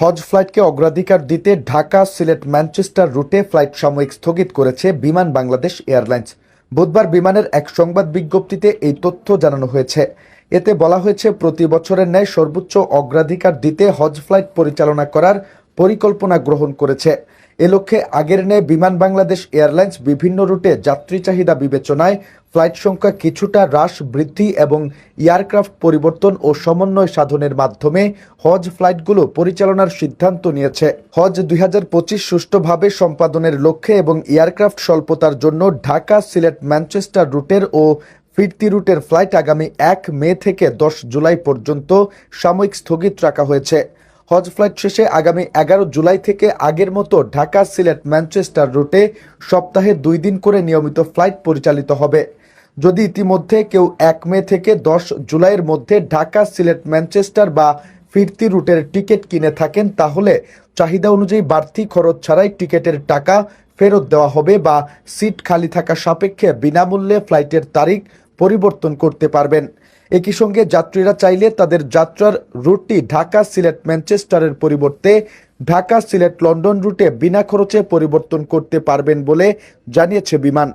হজ ফ্লাইটকে অগ্রাধিকার দিতে ঢাকা, সিলেট, ম্যানচেস্টার রুটে ফ্লাইট সাময়িক স্থগিত করেছে বিমান বাংলাদেশ এয়ারলাইন্স। বুধবার বিমানের এক সংবাদ বিজ্ঞপ্তিতে এই তথ্য জানানো হয়েছে। এতে বলা হয়েছে, প্রতি বছরের ন্যায় সর্বোচ্চ অগ্রাধিকার দিতে হজ ফ্লাইট পরিচালনা করার পরিকল্পনা গ্রহণ করেছে। এ লক্ষ্যে আগের ন্যায় বিমান বাংলাদেশ এয়ারলাইন্স বিভিন্ন রুটে যাত্রী চাহিদা বিবেচনায় ফ্লাইট সংখ্যা কিছুটা হ্রাস, বৃদ্ধি এবং এয়ারক্রাফট পরিবর্তন ও সমন্বয় সাধনের মাধ্যমে হজ ফ্লাইটগুলো পরিচালনার সিদ্ধান্ত নিয়েছে। হজ দুই হাজার পঁচিশ সুষ্ঠুভাবে সম্পাদনের লক্ষ্যে এবং এয়ারক্রাফট স্বল্পতার জন্য ঢাকা, সিলেট, ম্যানচেস্টার রুটের ও ফিরতি রুটের ফ্লাইট আগামী এক মে থেকে দশ জুলাই পর্যন্ত সাময়িক স্থগিত রাখা হয়েছে। হজ ফ্লাইট শেষে আগামী এগারো জুলাই থেকে আগের মতো ঢাকা সিলেট ম্যানচেস্টার রুটে সপ্তাহে দুই দিন করে নিয়মিত ফ্লাইট পরিচালিত হবে। যদি ইতিমধ্যে কেউ এক মে থেকে দশ জুলাইয়ের মধ্যে ঢাকা সিলেট ম্যানচেস্টার বা ফিরতি রুটের টিকিট কিনে থাকেন, তাহলে চাহিদা অনুযায়ী বাড়তি খরচ ছাড়াই টিকিটের টাকা ফেরত দেওয়া হবে বা সিট খালি থাকা সাপেক্ষে বিনামূল্যে ফ্লাইটের তারিখ পরিবর্তন করতে পারবেন। একই সঙ্গে যাত্রীরা চাইলে তাদের যাত্রার রুটটি ঢাকা সিলেট ম্যানচেস্টারের পরিবর্তে ঢাকা সিলেট লন্ডন রুটে বিনা খরচে পরিবর্তন করতে পারবেন বলে জানিয়েছে বিমান।